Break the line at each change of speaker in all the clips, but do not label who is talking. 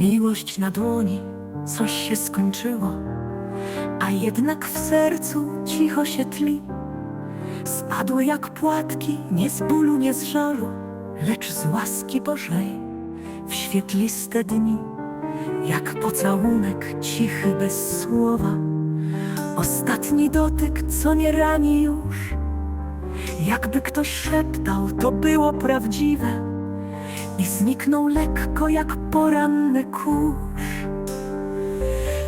miłość na dłoni, coś się skończyło, a jednak w sercu cicho się tli. Spadły jak płatki, nie z bólu, nie z żalu, lecz z łaski Bożej w świetliste dni, jak pocałunek cichy bez słowa. Ostatni dotyk, co nie rani już, jakby ktoś szeptał, to było prawdziwe i zniknął lekko jak poranny kurz.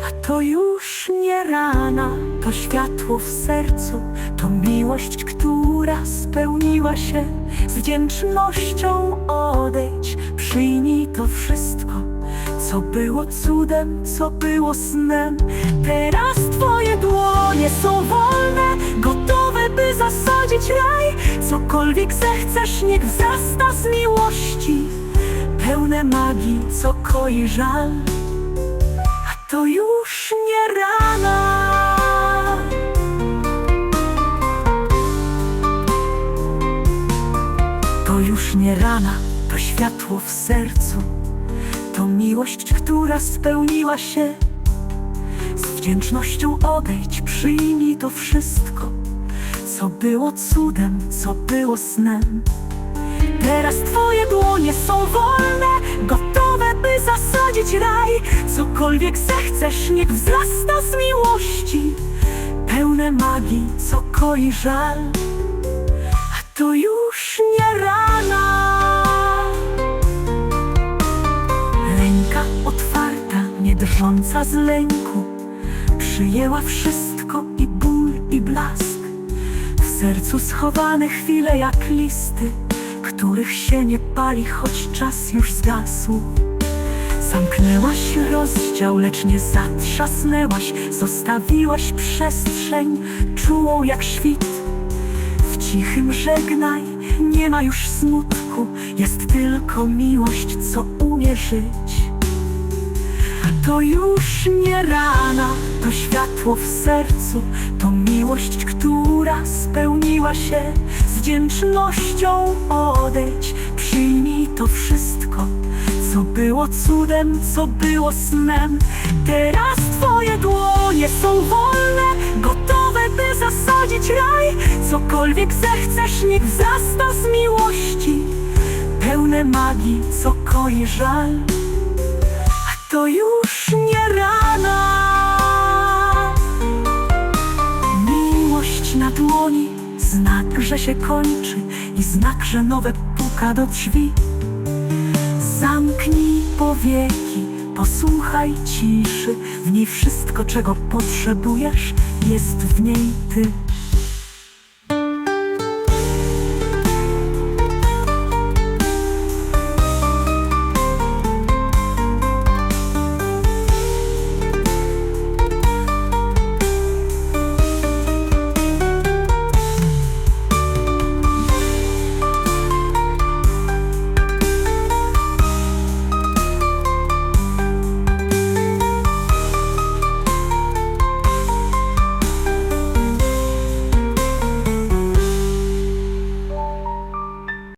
A to już nie rana, to światło w sercu, to miłość, która spełniła się z wdzięcznością odejdź, przyjmij to wszystko, co było cudem, co było snem. Teraz twoje dłonie są wolne, gotowe, by zasadzić raj. Cokolwiek zechcesz, niech wzrasta z miłości, pełne magii, co koi żal. A to już nie rana. To już nie rana, to światło w sercu. To miłość, która spełniła się. Z wdzięcznością odejdź, przyjmij to wszystko, co było cudem, co było snem. Teraz twoje dłonie są wolne, gotowe, by zasadzić raj. Cokolwiek zechcesz, niech wzrasta z miłości, pełne magii, co koi żal. A to już nie rana. Ręka otwarta, nie drżąca z lęku Przyjęła wszystko i ból i blask W sercu schowane chwile jak listy Których się nie pali, choć czas już zgasł. Zamknęłaś rozdział, lecz nie zatrzasnęłaś. Zostawiłaś przestrzeń czułą jak świt. W cichym żegnaj, nie ma już smutku, jest tylko miłość, co umie żyć. A to już nie rana, to światło w sercu, to miłość, która spełniła się wdzięcznością odejdź, przyjmij to wszystko, co było cudem, co było snem. Teraz twoje dłonie są wolne, gotowe, by zasadzić raj. Cokolwiek zechcesz, niech wzrasta z miłości, pełne magii, co koi żal. A to już nie rana. Że się kończy i znak, że nowe puka do drzwi. Zamknij powieki, posłuchaj ciszy W niej wszystko, czego potrzebujesz, jest w niej ty